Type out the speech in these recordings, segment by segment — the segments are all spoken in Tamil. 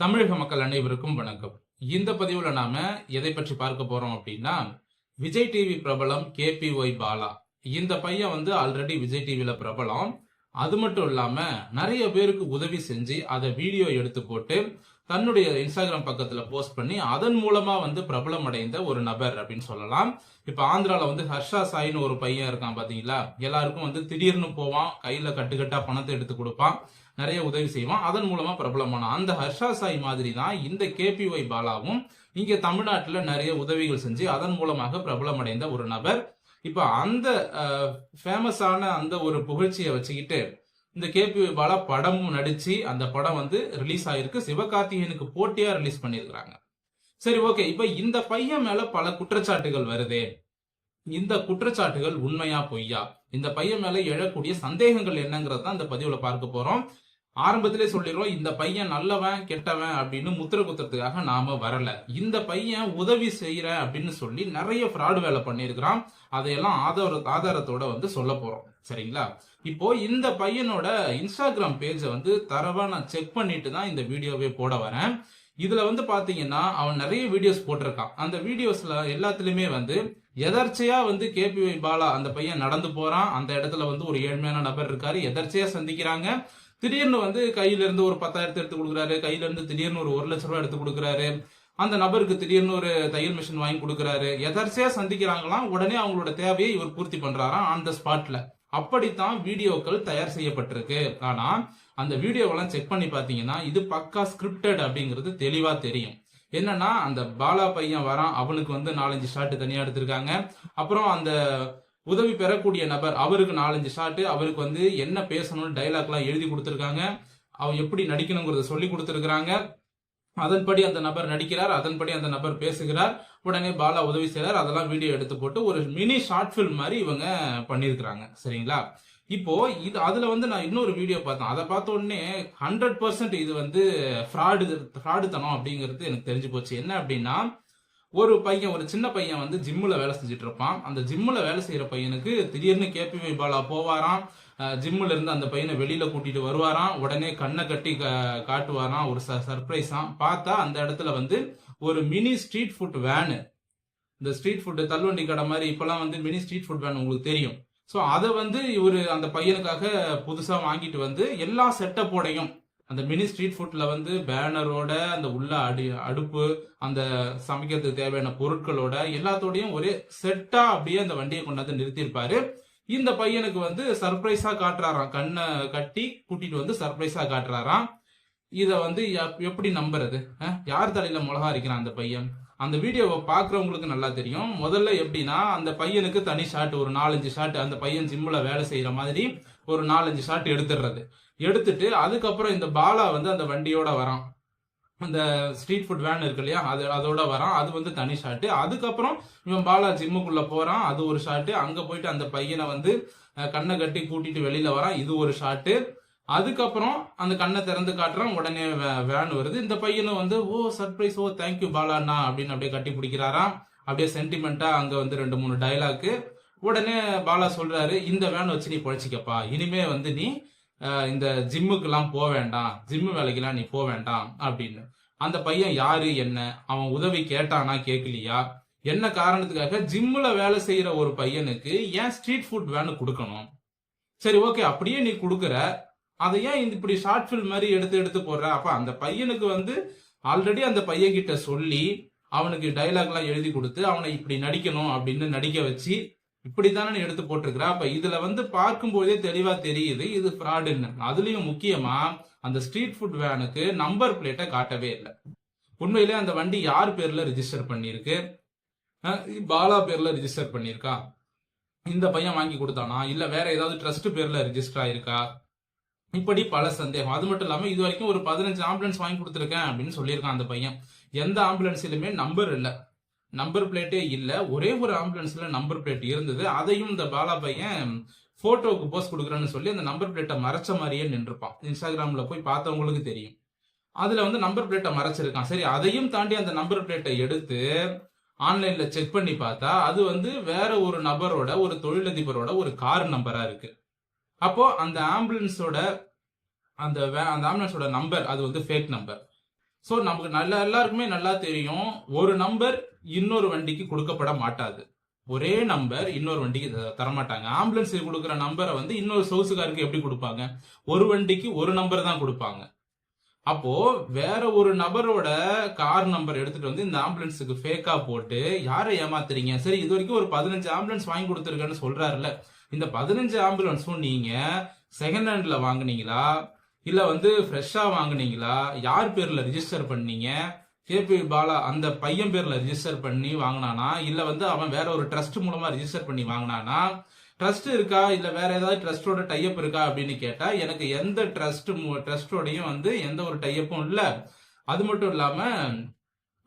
தமிழக மக்கள் அனைவருக்கும் வணக்கம். இந்த பதிவுல நாம எதை பற்றி பார்க்க போறோம் அப்படின்னா விஜய் டிவி பிரபலம் கேபிஒய் பாலா. இந்த பையன் வந்து ஆல்ரெடி விஜய் டிவில பிரபலம். அது மட்டும் இல்லாம நிறைய பேருக்கு உதவி செஞ்சு அதை வீடியோ எடுத்து போட்டு தன்னுடைய இன்ஸ்டாகிராம் பக்கத்துல போஸ்ட் பண்ணி அதன் மூலமா வந்து பிரபலம் அடைந்த ஒரு நபர் அப்படின்னு சொல்லலாம். இப்ப ஆந்திரால வந்து ஹர்ஷா சாயின்னு ஒரு பையன் இருக்கான் பாத்தீங்களா? எல்லாருக்கும் வந்து திடீர்னு போவான் கையில கட்டுக்கட்டா பணத்தை எடுத்து கொடுப்பான் நிறைய உதவி செய்வான் அதன் மூலமா பிரபலமான அந்த ஹர்ஷா சாய் மாதிரி தான் இந்த கேபிஒய் பாலாவும் இங்க தமிழ்நாட்டுல நிறைய உதவிகள் செஞ்சு அதன் மூலமாக பிரபலம் அடைந்த ஒரு நபர். இப்ப அந்த ஃபேமஸான அந்த ஒரு புகழ்ச்சியை வச்சுக்கிட்டு இந்த கேபி பாலா படமும் நடிச்சு அந்த படம் வந்து ரிலீஸ் ஆயிருக்கு. சிவகார்த்திகேயனுக்கு போட்டியா ரிலீஸ் பண்ணியிருக்கிறாங்க. சரி ஓகே இப்ப இந்த பையன் மேல பல குற்றச்சாட்டுகள் வருதே. இந்த குற்றச்சாட்டுகள் உண்மையா பொய்யா? இந்த பையன் மேல எழக்கூடிய சந்தேகங்கள் என்னங்கிறது தான் இந்த பதிவுல பார்க்க போறோம். ஆரம்பத்திலே சொல்லிடுறோம் இந்த பையன் நல்லவன் கெட்டவன் அப்படின்னு முத்திர குத்துறதுக்காக நாம வரல. இந்த பையன் உதவி செய்யற அப்படின்னு சொல்லி நிறைய ஃப்ராடு வேலை பண்ணியிருக்கிறான். அதையெல்லாம் ஆதார ஆதாரத்தோட வந்து சொல்ல போறோம். சரிங்களா? இப்போ இந்த பையனோட இன்ஸ்டாகிராம் பேஜை வந்து தரவா நான் செக் பண்ணிட்டு தான் இந்த வீடியோவே போட வரேன். இதுல வந்து பாத்தீங்கன்னா அவன் நிறைய வீடியோஸ் போட்டிருக்கான். அந்த வீடியோஸ்ல எல்லாத்துலயுமே வந்து எதர்ச்சையா வந்து கேபி பாலா அந்த பையன் நடந்து போறான். அந்த இடத்துல வந்து ஒரு ஏழ்மையான நபர் இருக்காரு. எதர்ச்சையா சந்திக்கிறாங்க. திடீர்னு வந்து கையிலேருந்து ஒரு பத்தாயிரத்து எடுத்து கொடுக்குறாரு கையிலேருந்து திடீர்னு ஒரு ஒரு லட்ச ரூபா எடுத்து கொடுக்குறாரு. அந்த நபருக்கு திடீர்னு ஒரு தையல் மிஷின் வாங்கி கொடுக்குறாரு. எதர்ச்சியா சந்திக்கிறாங்களாம் உடனே அவங்களோட தேவையை இவர் பூர்த்தி பண்றாராம் ஆன் த ஸ்பாட்ல அப்படித்தான் வீடியோக்கள் தயார் செய்யப்பட்டிருக்கு. ஆனா அந்த வீடியோவெல்லாம் செக் பண்ணி பாத்தீங்கன்னா இது பக்கா ஸ்கிரிப்டட் அப்படிங்கிறது தெளிவா தெரியும். என்னன்னா அந்த பாலா பையன் வரான். அவனுக்கு வந்து நாலஞ்சு ஷாட் தனியா எடுத்திருக்காங்க. அப்புறம் அந்த உதவி பெறக்கூடிய நபர் அவருக்கு நாலஞ்சு ஷாட்டு அவருக்கு வந்து என்ன பேசணும்னு டைலாக்லாம் எழுதி கொடுத்துருக்காங்க. அவன் எப்படி நடிக்கணுங்கிறத சொல்லி கொடுத்துருக்குறாங்க. அதன்படி அந்த நபர் நடிக்கிறார் அதன்படி அந்த நபர் பேசுகிறார். உடனே பாலா உதவி செய்கிறார் அதெல்லாம் வீடியோ எடுத்து போட்டு ஒரு மினி ஷார்ட் ஃபில்ம் மாதிரி இவங்க பண்ணியிருக்கிறாங்க. சரிங்களா? இப்போ இது அதுல வந்து நான் இன்னொரு வீடியோ பார்த்தேன். அதை பார்த்த உடனே ஹண்ட்ரட் பர்சன்ட் இது வந்து ஃப்ராடு ஃப்ராடுத்தனம் அப்படிங்கிறது எனக்கு தெரிஞ்சு போச்சு. என்ன அப்படின்னா ஒரு பையன் ஒரு சின்ன பையன் வந்து ஜிம்முல வேலை செஞ்சுட்டு இருப்பான் அந்த ஜிம்முல வேலை செய்யற பையனுக்கு திடீர்னு கேபிவி பாலா போவாராம். ஜிம்முல இருந்து அந்த பையனை வெளியில கூட்டிட்டு வருவாராம். உடனே கண்ணை கட்டி காட்டுவாராம். ஒரு சர்ப்ரைஸாம் பார்த்தா அந்த இடத்துல வந்து ஒரு மினி ஸ்ட்ரீட் ஃபுட் வேனு இந்த ஸ்ட்ரீட் ஃபுட் தள்ளுவண்டி கடை மாதிரி இப்பெல்லாம் வந்து மினி ஸ்ட்ரீட் ஃபுட் வேன் உங்களுக்கு தெரியும். ஸோ அதை வந்து இவர் அந்த பையனுக்காக புதுசாக வாங்கிட்டு வந்து எல்லா செட்டப்போடையும் அந்த மினி ஸ்ட்ரீட் ஃபுட்டில் வந்து பேனரோட அந்த உள்ள அடி அடுப்பு அந்த சமைக்கிறதுக்கு தேவையான பொருட்களோட எல்லாத்தோடையும் ஒரே செட்டாக அப்படியே அந்த வண்டியை கொண்டாந்து நிறுத்தியிருப்பாரு. இந்த பையனுக்கு வந்து சர்ப்ரைஸாக காட்டுறாராம். கண்ணை கட்டி கூட்டிட்டு வந்து சர்ப்ரைஸாக காட்டுறாராம். இதை வந்து எப்படி நம்புறது? யார் தலையில மிளகா அரைக்கிறான் அந்த பையன்? அந்த வீடியோவை பார்க்குறவங்களுக்கு நல்லா தெரியும். முதல்ல எப்படின்னா அந்த பையனுக்கு தனி ஷாட் ஒரு நாலஞ்சு ஷாட் அந்த பையன் ஜிம்மில் வேலை செய்கிற மாதிரி ஒரு நாலஞ்சு ஷாட் எடுத்துடுறது. எடுத்துட்டு அதுக்கப்புறம் இந்த பாலா வந்து அந்த வண்டியோட வரான். அந்த ஸ்ட்ரீட் ஃபுட் வேன் இருக்கு இல்லையா? அது அதோட வரான். அது வந்து தனி ஷாட்டு அதுக்கப்புறம் இவன் பாலா ஜிம்முக்குள்ள போறான். அது ஒரு ஷாட்டு அங்க போயிட்டு அந்த பையனை வந்து கண்ணை கட்டி கூட்டிட்டு வெளியில வரான். இது ஒரு ஷாட்டு அதுக்கப்புறம் அந்த கண்ணை திறந்து காட்டுறான். உடனே வேன் வருது. இந்த பையனும் வந்து ஓ சர்ப்ரைஸ் ஓ தேங்க்யூ பாலாண்ணா அப்படின்னு அப்படியே கட்டி பிடிக்கிறாராம். அப்படியே சென்டிமெண்டா அங்க வந்து ரெண்டு மூணு டைலாக்கு உடனே பாலா சொல்றாரு இந்த வேன் வச்சு நீ பொழைச்சிக்கப்பா. இனிமே வந்து நீ இந்த ஜிம்முக்கெல்லாம் போக வேண்டாம். ஜிம்மு வேலைக்கெல்லாம் நீ போக வேண்டாம் அப்படின்னு. அந்த பையன் யாரு என்ன? அவன் உதவி கேட்டானா கேட்கலையா என்ன காரணத்துக்காக ஜிம்முல வேலை செய்யற ஒரு பையனுக்கு ஏன் ஸ்ட்ரீட் ஃபுட் வேனு கொடுக்கணும்? சரி ஓகே அப்படியே நீ கொடுக்குற. அதை ஏன் இப்படி ஷார்ட் ஃபில்ம் மாதிரி எடுத்து எடுத்து போடுற? அப்ப அந்த பையனுக்கு வந்து ஆல்ரெடி அந்த பையன் கிட்ட சொல்லி அவனுக்கு டைலாக் எல்லாம் எழுதி கொடுத்து அவனை இப்படி நடிக்கணும் அப்படின்னு நடிக்க வச்சு இப்படித்தானே எடுத்து போட்டிருக்கிற? அப்ப இதுல வந்து பார்க்கும்போதே தெளிவா தெரியுது இது ஃப்ராடுன்னு அதுலயும் முக்கியமா அந்த ஸ்ட்ரீட் ஃபுட் வேனுக்கு நம்பர் பிளேட்டை காட்டவே இல்லை. உண்மையிலே அந்த வண்டி யார் பேர்ல ரிஜிஸ்டர் பண்ணியிருக்கு? பாலா பேர்ல ரிஜிஸ்டர் பண்ணியிருக்கா? இந்த பையன் வாங்கி கொடுத்தானா? இல்ல வேற ஏதாவது ட்ரஸ்ட் பேர்ல ரிஜிஸ்டர் ஆயிருக்கா? இப்படி பல சந்தேகம். அது மட்டும் இல்லாம இது வரைக்கும் ஒரு பதினஞ்சு ஆம்புலன்ஸ் வாங்கி கொடுத்துருக்கேன் அப்படின்னு சொல்லியிருக்கான் அந்த பையன். எந்த ஆம்புலன்ஸ்லயுமே நம்பர் இல்லை. நம்பர் பிளேட்டே இல்லை. ஒரே ஒரு ஆம்புலன்ஸ்ல நம்பர் பிளேட் இருந்தது. அதையும் இந்த பாலா பையன் போட்டோவுக்கு போஸ்ட் கொடுக்குறேன்னு சொல்லி அந்த நம்பர் பிளேட்டை மறைச்ச மாதிரியே நின்றுப்பான். இன்ஸ்டாகிராம்ல போய் பார்த்தவங்களுக்கு தெரியும். அதுல வந்து நம்பர் பிளேட்டை மறைச்சிருக்கான். சரி அதையும் தாண்டி அந்த நம்பர் பிளேட்டை எடுத்து ஆன்லைன்ல செக் பண்ணி பார்த்தா அது வந்து வேற ஒரு நபரோட ஒரு தொழிலதிபரோட ஒரு கார் நம்பரா இருக்கு. அப்போ அந்த ஆம்புலன்ஸோட அந்த அந்த ஆம்புலன்ஸோட நம்பர் அது வந்து ஃபேக் நம்பர் ஸோ நமக்கு நல்ல எல்லாருக்குமே நல்லா தெரியும். ஒரு நம்பர் இன்னொரு வண்டிக்கு கொடுக்கப்பட மாட்டாது. ஒரே நம்பர் இன்னொரு வண்டிக்கு தரமாட்டாங்க. ஆம்புலன்ஸ் கொடுக்குற நம்பரை வந்து இன்னொரு சொகுசுக்காருக்கு எப்படி கொடுப்பாங்க? ஒரு வண்டிக்கு ஒரு நம்பர் தான் கொடுப்பாங்க. அப்போ வேற ஒரு நபரோட கார் நம்பர் எடுத்துட்டு வந்து இந்த ஆம்புலன்ஸுக்கு ஃபேக்கா போட்டு யாரை ஏமாத்துறீங்க? சரி இது வரைக்கும் ஒரு பதினஞ்சு ஆம்புலன்ஸ் வாங்கி கொடுத்துருக்கேன்னு சொல்றாருல்ல. இந்த பதினஞ்சு ஆம்புலன்ஸும் நீங்க செகண்ட் ஹேண்ட்ல வாங்குனீங்களா? இல்லை வந்து ஃப்ரெஷ்ஷாக வாங்கினீங்களா? யார் பேரில் ரிஜிஸ்டர் பண்ணீங்க? கேபி பாலா அந்த பையன் பேரில் ரிஜிஸ்டர் பண்ணி வாங்கினானா? இல்லை வந்து அவன் வேற ஒரு ட்ரஸ்ட் மூலமாக ரிஜிஸ்டர் பண்ணி வாங்கினானா? ட்ரஸ்ட் இருக்கா? இல்லை வேற ஏதாவது ட்ரஸ்டோட டைப் இருக்கா அப்படின்னு கேட்டால் எனக்கு எந்த ட்ரஸ்ட் ட்ரஸ்டோடையும் வந்து எந்த ஒரு டைப்பும் இல்லை. அது மட்டும் இல்லாமல்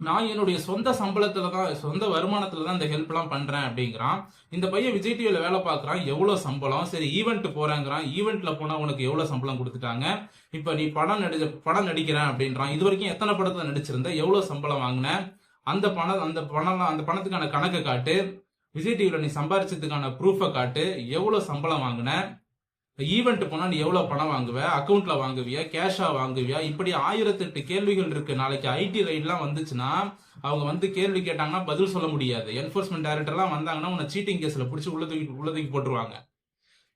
நான் என்னுடைய சொந்த சம்பளத்துல தான் சொந்த வருமானத்துல தான் இந்த ஹெல்ப் எல்லாம் பண்றேன் அப்படிங்கிறான். இந்த பையன் விஜய் டிவியில வேலை பார்க்கறான் எவ்வளவு சம்பளம்? சரி ஈவெண்ட் போறேங்கிறான். ஈவெண்ட்ல போனா உனக்கு எவ்வளவு சம்பளம் கொடுத்துட்டாங்க? இப்ப நீ படம் நடிச்ச படம் நடிக்கிறேன் அப்படின்றான். இது வரைக்கும் எத்தனை படத்துல நடிச்சிருந்த? எவ்வளவு சம்பளம் வாங்கின? அந்த பணம் அந்த பணம் அந்த பணத்துக்கான கணக்கை காட்டு. விஜய் டிவியில நீ சம்பாரிச்சதுக்கான ப்ரூஃபை காட்டு. எவ்வளவு சம்பளம் வாங்கின? ஈவெண்ட் போனா நீ எவ்வளவு பணம் வாங்குவ? அக்கௌண்ட்டில் வாங்குவியா? கேஷா வாங்குவியா? இப்படி ஆயிரத்தெட்டு கேள்விகள் இருக்கு. நாளைக்கு ஐடி ரைட்லாம் வந்துச்சுன்னா அவங்க வந்து கேள்வி கேட்டாங்கன்னா பதில் சொல்ல முடியாது. என்போர்ஸ்மெண்ட் டைரக்டர்லாம் வந்தாங்கன்னா உன்னை சீட்டிங் கேஸ்ல பிடிச்சி உள்ளதுக்கு உள்ளதுக்கு போட்டுருவாங்க.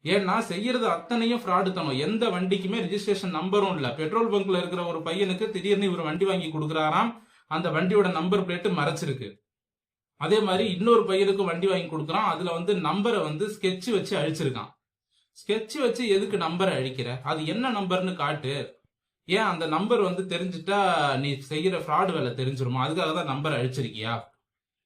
ஏன்னா செய்யறது அத்தனையும் ஃப்ராடு தனம். எந்த வண்டிக்குமே ரிஜிஸ்ட்ரேஷன் நம்பரும் இல்ல. பெட்ரோல் பங்க்ல இருக்கிற ஒரு பையனுக்கு திடீர்னு இவர் வண்டி வாங்கி கொடுக்குறாராம். அந்த வண்டியோட நம்பர் பிளேட்டு மறைச்சிருக்கு. அதே மாதிரி இன்னொரு பையனுக்கு வண்டி வாங்கி கொடுக்குறான். அதுல வந்து நம்பரை வந்து ஸ்கெட்ச் வச்சு அழிச்சிருக்கான். ஸ்கெட்ச் வச்சு எதுக்கு நம்பரை அழிக்கிற? அது என்ன நம்பர்னு காட்டு. ஏன் அந்த நம்பர் வந்து தெரிஞ்சுட்டா நீ செய்கிற ஃப்ராடு வேலை தெரிஞ்சிருமா? அதுக்காக தான் நம்பர் அழிச்சிருக்கியா?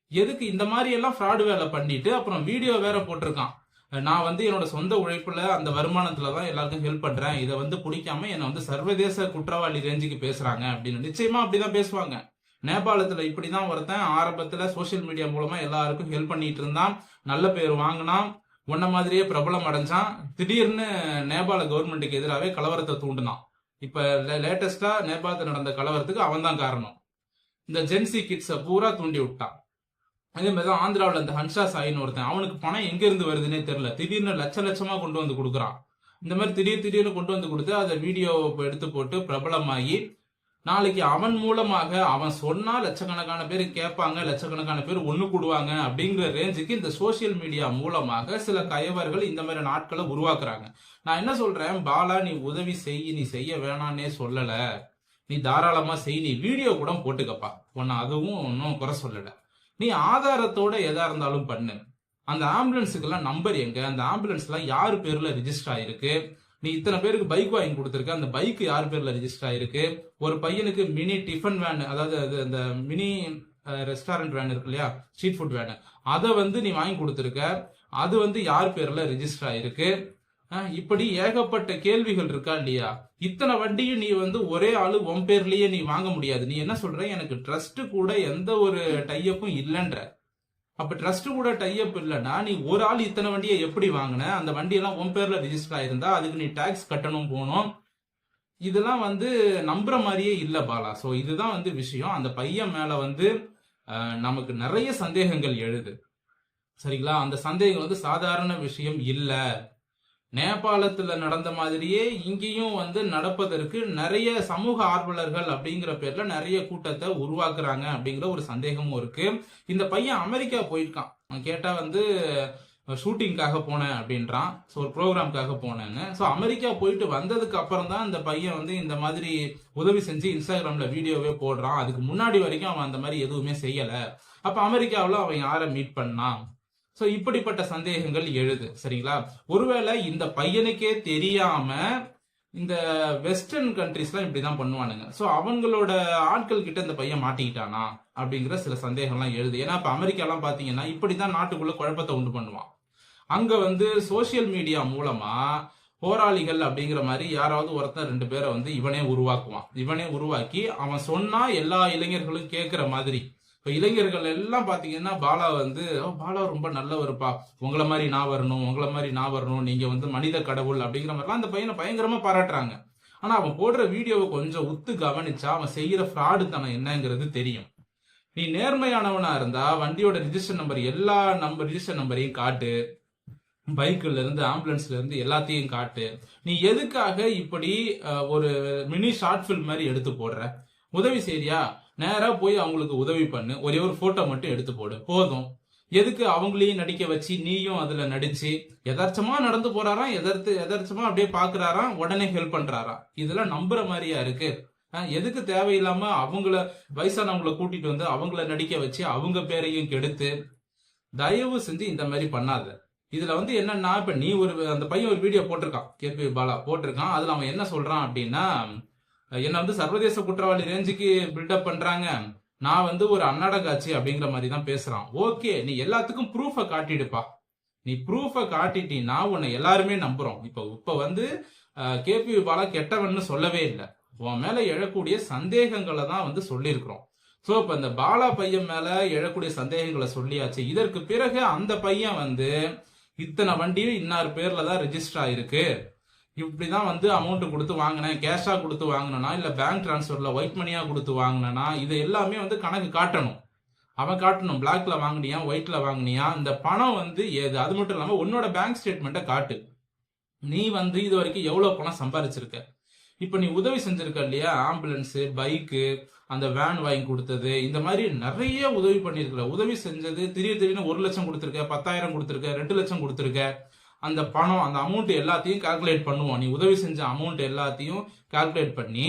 எதுக்கு இந்த மாதிரி எல்லாம் ஃப்ராடு வேலை பண்ணிட்டு அப்புறம் வீடியோ வேற போட்டிருக்கான். நான் வந்து என்னோட சொந்த உழைப்புல அந்த வருமானத்துல தான் எல்லாருக்கும் ஹெல்ப் பண்றேன். இதை வந்து பிடிக்காம என்னை வந்து சர்வதேச குற்றவாளி ரேஞ்சுக்கு பேசுறாங்க அப்படின்னு. நிச்சயமா அப்படிதான் பேசுவாங்க. நேபாளத்துல இப்படிதான் ஒருத்தன் ஆரம்பத்துல சோஷியல் மீடியா மூலமா எல்லாருக்கும் ஹெல்ப் பண்ணிட்டு இருந்தான். நல்ல பேர் வாங்கினான். முன்ன மாதிரியே பிரபலம் அடைஞ்சான். திடீர்னு நேபாள கவர்மெண்ட்டுக்கு எதிராகவே கலவரத்தை தூண்டினான். இப்ப லேட்டஸ்டா நேபாளத்தில் நடந்த கலவரத்துக்கு அவன் தான் காரணம். இந்த ஜென்சி கிட்ஸை பூரா தூண்டி விட்டான். அதே மாதிரி தான் ஆந்திராவில் இந்த ஹன்ஷா சாயின்னு ஒருத்தன் அவனுக்கு பணம் எங்க இருந்து வருதுன்னே தெரியல. திடீர்னு லட்ச லட்சமா கொண்டு வந்து கொடுக்குறான். இந்த மாதிரி திடீர் திடீர்னு கொண்டு வந்து கொடுத்து அதை வீடியோ எடுத்து போட்டு பிரபலமாகி நாளைக்கு அவன் மூலமாக அவன் சொன்னா லட்சக்கணக்கான பேர் கேட்பாங்க லட்சக்கணக்கான பேர் ஒண்ணு கூடுவாங்க அப்படிங்கிற ரேஞ்சுக்கு இந்த சோஷியல் மீடியா மூலமாக சில கயவர்கள் இந்த மாதிரி நாட்களை உருவாக்குறாங்க. நான் என்ன சொல்றேன்? பாலா நீ உதவி செய் நீ செய்ய வேணான்னே சொல்லல. நீ தாராளமா செய் நீ வீடியோ கூட போட்டுக்கப்பா. உன்னை அதுவும் ஒன்றும் குறை சொல்லல. நீ ஆதாரத்தோட எதா இருந்தாலும் பண்ணு. அந்த ஆம்புலன்ஸுக்கெல்லாம் நம்பர் எங்க? அந்த ஆம்புலன்ஸ்லாம் யார் பேர்ல ரிஜிஸ்டர் ஆயிருக்கு? நீ இத்தனை பேருக்கு பைக் வாங்கி கொடுத்துருக்க. அந்த பைக் யார் பேர்ல ரிஜிஸ்டர் ஆயிருக்கு? ஒரு பையனுக்கு மினி டிஃபன் வேன் அதாவது அது அந்த மினி ரெஸ்டாரண்ட் வேன் இருக்கு இல்லையா? ஸ்ட்ரீட் ஃபுட் வேன் அதை வந்து நீ வாங்கி கொடுத்துருக்க. அது வந்து யார் பேர்ல ரிஜிஸ்டர் ஆயிருக்கு? இப்படி ஏகப்பட்ட கேள்விகள் இருக்கா இல்லையா? இத்தனை வண்டியும் நீ வந்து ஒரே ஆளு உன் பேர்லயே நீ வாங்க முடியாது. நீ என்ன சொல்ற? எனக்கு ட்ரஸ்ட் கூட எந்த ஒரு டையப்பும் இல்லைன்ற. அப்ப ட்ரஸ்ட் கூட டைப் இல்லைன்னா நீ ஒரு ஆள் இத்தனை வண்டியை எப்படி வாங்கின? அந்த வண்டியெல்லாம் உன் பேர்ல ரிஜிஸ்டர் ஆயிருந்தா அதுக்கு நீ டாக்ஸ் கட்டணும் போகணும். இதெல்லாம் வந்து நம்புற மாதிரியே இல்ல பாலா. சோ இதுதான் வந்து விஷயம். அந்த பையன் மேல வந்து நமக்கு நிறைய சந்தேகங்கள் எழுது. சரிங்களா? அந்த சந்தேகம் வந்து சாதாரண விஷயம் இல்லை. நேபாளத்துல நடந்த மாதிரியே இங்கேயும் வந்து நடப்பதற்கு நிறைய சமூக ஆர்வலர்கள் அப்படிங்கிற பேர்ல நிறைய கூட்டத்தை உருவாக்குறாங்க அப்படிங்கிற ஒரு சந்தேகமும் இருக்கு. இந்த பையன் அமெரிக்கா போயிருக்கான். அவன் கேட்டா வந்து ஷூட்டிங்காக போனேன் அப்படின்றான். ஸோ ஒரு ப்ரோக்ராம்காக போனேங்க ஸோ அமெரிக்கா போயிட்டு வந்ததுக்கு அப்புறம் தான் இந்த பையன் வந்து இந்த மாதிரி உதவி செஞ்சு இன்ஸ்டாகிராம்ல வீடியோவே போடுறான். அதுக்கு முன்னாடி வரைக்கும் அவன் அந்த மாதிரி எதுவுமே செய்யல. அப்ப அமெரிக்காவில் அவன் யாரை மீட் பண்ணான்? ஸோ இப்படிப்பட்ட சந்தேகங்கள் எழுது. சரிங்களா? ஒருவேளை இந்த பையனுக்கே தெரியாம இந்த வெஸ்டர்ன் கண்ட்ரிஸ்லாம் இப்படிதான் பண்ணுவானுங்க. ஸோ அவங்களோட ஆட்கள் கிட்ட இந்த பையன் மாட்டிக்கிட்டானா? அப்படிங்கிற சில சந்தேகம்லாம் எழுது. ஏன்னா இப்ப அமெரிக்காலாம் பாத்தீங்கன்னா இப்படிதான் நாட்டுக்குள்ள குழப்பத்தை உண்டு பண்ணுவான். அங்க வந்து சோஷியல் மீடியா மூலமா போராளிகள் அப்படிங்கிற மாதிரி யாராவது ஒருத்தன் ரெண்டு பேரை வந்து இவனே உருவாக்குவான். இவனே உருவாக்கி அவன் சொன்னா எல்லா இளைஞர்களும் கேட்கிற மாதிரி இப்போ இளைஞர்கள் எல்லாம் பார்த்தீங்கன்னா பாலா வந்து பாலா ரொம்ப நல்லவருப்பா. உங்களை மாதிரி நான் வரணும் உங்களை மாதிரி நான் வரணும். நீங்கள் வந்து மனித கடவுள் அப்படிங்கிற மாதிரிலாம் அந்த பையனை பயங்கரமாக பாராட்டுறாங்க. ஆனால் அவன் போடுற வீடியோவை கொஞ்சம் உத்து கவனிச்சா அவன் செய்கிற ஃப்ராடு தனம் என்னங்கிறது தெரியும். நீ நேர்மையானவனா இருந்தா வண்டியோட ரிஜிஸ்டர் நம்பர் எல்லா நம்பர் ரிஜிஸ்டர் நம்பரையும் காட்டு. பைக்குல இருந்து ஆம்புலன்ஸ்ல இருந்து எல்லாத்தையும் காட்டு. நீ எதுக்காக இப்படி ஒரு மினி ஷார்ட் ஃபில்ம் மாதிரி எடுத்து போடுற? உதவி செய்யா நேரா போய் அவங்களுக்கு உதவி பண்ணு. ஒரே ஒரு போட்டோ மட்டும் எடுத்து போடு. போதும். எதுக்கு அவங்களையும் நடிக்க வச்சு நீயும் அதுல நடிச்சு எதார்ச்சமா நடந்து போறாராம் எதர்த்து எதார்ச்சமா அப்படியே பாக்குறாராம் உடனே ஹெல்ப் பண்றாரா இதெல்லாம் நம்புற மாதிரியா இருக்கு? எதுக்கு தேவையில்லாம அவங்கள வயசானவங்களை கூட்டிட்டு வந்து அவங்கள நடிக்க வச்சு அவங்க பேரையும் கெடுத்து தயவு செஞ்சு இந்த மாதிரி பண்ணாத. இதுல வந்து என்னன்னா இப்ப நீ ஒரு அந்த பையன் ஒரு வீடியோ போட்டிருக்கான். கேபி பாலா போட்டிருக்கான். அதுல அவன் என்ன சொல்றான் அப்படின்னா என்ன வந்து சர்வதேச குற்றவாளி ரேஞ்சுக்கு பில்டப் பண்றாங்க. நான் வந்து ஒரு அன்னடங்காட்சி அப்படிங்கிற மாதிரி தான் பேசுறான். ஓகே நீ எல்லாத்துக்கும் ப்ரூஃபை காட்டிடுப்பா. நீ ப்ரூஃபை காட்டிட்டீன்னா உன்னை எல்லாருமே நம்புறோம். இப்ப இப்ப வந்து கேபி பாலா கெட்டவன்னு சொல்லவே இல்லை. உன் மேல எழக்கூடிய சந்தேகங்களை தான் வந்து சொல்லியிருக்கிறோம். ஸோ இப்ப இந்த பாலா பையன் மேல எழக்கூடிய சந்தேகங்களை சொல்லியாச்சு. இதற்கு பிறகு அந்த பையன் வந்து இத்தனை வண்டியும் இன்னார் பேர்ல தான் ரெஜிஸ்டர் ஆயிருக்கு. இப்படிதான் வந்து அமௌண்ட் கொடுத்து வாங்கினேன். கேஷா கொடுத்து வாங்கினா இல்ல பேங்க் டிரான்ஸ்ஃபர்ல ஒயிட் மணியா கொடுத்து வாங்கினா இது எல்லாமே வந்து கணக்கு காட்டணும். அவன் காட்டணும் பிளாக்ல வாங்கினியா ஒயிட்ல வாங்கினியா இந்த பணம் வந்து ஏது அது மட்டும் இல்லாம உன்னோட பேங்க் ஸ்டேட்மெண்ட்டை காட்டு. நீ வந்து இது வரைக்கும் எவ்வளவு பணம் சம்பாதிச்சிருக்க இப்ப நீ உதவி செஞ்சிருக்க இல்லையா? ஆம்புலன்ஸ் பைக்கு அந்த வேன் வாங்கி கொடுத்தது இந்த மாதிரி நிறைய உதவி பண்ணியிருக்கல உதவி செஞ்சது திடீர் திடீர்னு ஒரு லட்சம் கொடுத்துருக்க பத்தாயிரம் கொடுத்துருக்க ரெண்டு லட்சம் கொடுத்துருக்க. அந்த பணம் அந்த அமௌண்ட் எல்லாத்தையும் கால்குலேட் பண்ணுவோம். நீ உதவி செஞ்ச அமௌண்ட் எல்லாத்தையும் கால்குலேட் பண்ணி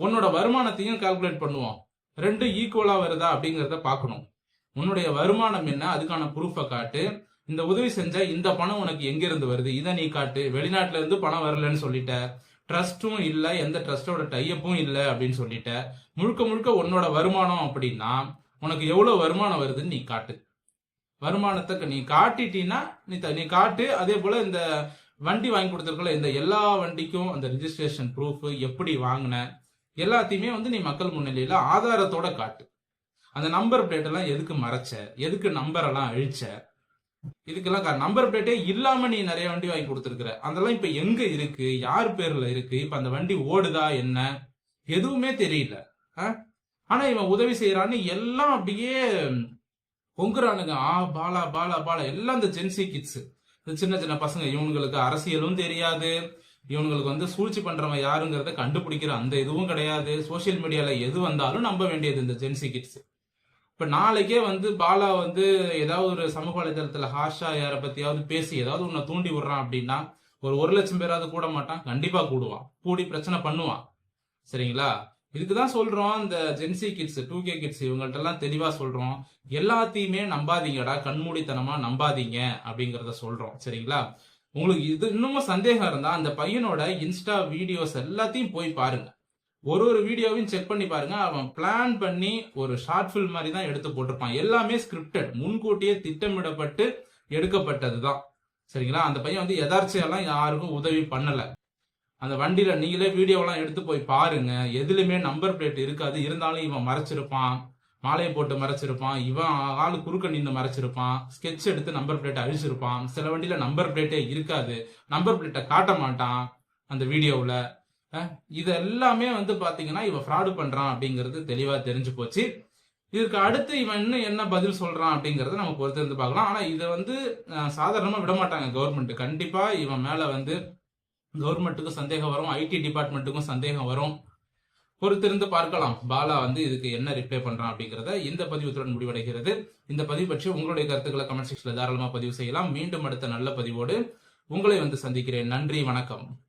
உன்னோட வருமானத்தையும் கால்குலேட் பண்ணுவோம். ரெண்டும் ஈக்குவலா வருதா அப்படிங்கறத பார்க்கணும். உன்னுடைய வருமானம் என்ன? அதுக்கான ப்ரூஃபை காட்டு. இந்த உதவி செஞ்ச இந்த பணம் உனக்கு எங்கிருந்து வருது? இதை நீ காட்டு. வெளிநாட்டுல இருந்து பணம் வரலன்னு சொல்லிட்ட. ட்ரஸ்ட்டும் இல்லை எந்த ட்ரஸ்டோட டையப்பும் இல்லை அப்படின்னு சொல்லிட்ட. முழுக்க முழுக்க உன்னோட வருமானம் அப்படின்னா உனக்கு எவ்வளவு வருமானம் வருதுன்னு நீ காட்டு. வருமானத்தை நீ காட்டிட்டீன்னா நீ த- நீ காட்டு. அதே போல இந்த வண்டி வாங்கி கொடுத்துருக்கல இந்த எல்லா வண்டிக்கும் அந்த ரிஜிஸ்ட்ரேஷன் ப்ரூஃப் எப்படி வாங்கின எல்லாத்தையுமே வந்து நீ மக்கள் முன்னிலையில ஆதாரத்தோட காட்டு. அந்த நம்பர் பிளேட் எல்லாம் எதுக்கு மறைச்ச எதுக்கு நம்பர் எல்லாம் அழிச்ச? இதுக்கெல்லாம் நம்பர் பிளேட்டே இல்லாம நீ நிறைய வண்டி வாங்கி கொடுத்துருக்குற. அதெல்லாம் இப்ப எங்க இருக்கு? யார் பேர்ல இருக்கு? இப்ப அந்த வண்டி ஓடுதா என்ன? எதுவுமே தெரியல. ஆ? ஆனா இவன் உதவி செய்யறான்னு எல்லாம் அப்படியே பொங்குறானுங்க. ஆ பாலா பாலா பாலா. எல்லாம் இந்த ஜென்சி கிட்ஸ் இந்த சின்ன சின்ன பசங்க இவனுங்களுக்கு அரசியலும் தெரியாது. இவனுங்களுக்கு வந்து சூழ்ச்சி பண்றவன் யாருங்கிறத கண்டுபிடிக்கிற அந்த இதுவும் கிடையாது. சோஷியல் மீடியால எது வந்தாலும் நம்ப வேண்டியது இந்த ஜென்சி கிட்ஸ் இப்ப நாளைக்கே வந்து பாலா வந்து ஏதாவது ஒரு சமூக வலைதளத்துல ஹாஷா யார பத்தியாவது பேசி ஏதாவது உன்னை தூண்டி விடுறான் அப்படின்னா ஒரு ஒரு லட்சம் பேராவது கூட மாட்டான் கண்டிப்பா கூடுவான். கூடி பிரச்சனை பண்ணுவான். சரிங்களா? இதுக்குதான் சொல்றோம் இந்த Gen Z kids two K kids இவங்கள்ட்ட எல்லாம் தெளிவா சொல்றோம். எல்லாத்தையுமே நம்பாதீங்கடா கண்மூடித்தனமா நம்பாதீங்க அப்படிங்கறத சொல்றோம். சரிங்களா? உங்களுக்கு இது இன்னமும் சந்தேகம் இருந்தா அந்த பையனோட இன்ஸ்டா வீடியோஸ் எல்லாத்தையும் போய் பாருங்க. ஒரு ஒரு வீடியோவையும் செக் பண்ணி பாருங்க. அவன் பிளான் பண்ணி ஒரு ஷார்ட் ஃபில்ம் மாதிரி தான் எடுத்து போட்டிருப்பான். எல்லாமே ஸ்கிரிப்டட் முன்கூட்டியே திட்டமிடப்பட்டு எடுக்கப்பட்டது தான் சரிங்களா? அந்த பையன் வந்து எதார்ச்சியெல்லாம் யாருக்கும் உதவி பண்ணல. அந்த வண்டியில நீங்களே வீடியோவெல்லாம் எடுத்து போய் பாருங்க. எதுலையுமே நம்பர் பிளேட் இருக்காது. இருந்தாலும் இவன் மறைச்சிருப்பான். மாலையை போட்டு மறைச்சிருப்பான். இவன் ஆள் குறுக்க நின்று மறைச்சிருப்பான். ஸ்கெட்ச் எடுத்து நம்பர் பிளேட் அழிச்சிருப்பான். சில வண்டியில நம்பர் பிளேட்டே இருக்காது. நம்பர் பிளேட்டை காட்ட மாட்டான் அந்த வீடியோவில். அஹ், இது எல்லாமே வந்து பாத்தீங்கன்னா இவன் ஃப்ராடு பண்றான் அப்படிங்கிறது தெளிவா தெரிஞ்சு போச்சு. இதுக்கு அடுத்து இவன் இன்னும் என்ன பதில் சொல்றான் அப்படிங்கறத நம்ம பொறுத்திருந்து பார்க்கலாம். ஆனா இதை வந்து சாதாரணமாக சாதாரணமா விட மாட்டாங்க கவர்மெண்ட் கண்டிப்பா இவன் மேல வந்து கவர்மெண்ட்டுக்கும் சந்தேகம் வரும் ஐடி டிபார்ட்மெண்ட்டுக்கும் சந்தேகம் வரும். பொறுத்திருந்து பார்க்கலாம். பாலா வந்து இதுக்கு என்ன ரிப்ளை பண்றான் அப்படிங்கறத இந்த பதிவுத்துடன் முடிவடைகிறது. இந்த பதிவு பற்றி உங்களுடைய கருத்துக்களை கமெண்ட் செக்ஷன்ல தாராளமா பதிவு செய்யலாம். மீண்டும் அடுத்த நல்ல பதிவோடு உங்களை வந்து சந்திக்கிறேன். நன்றி வணக்கம்.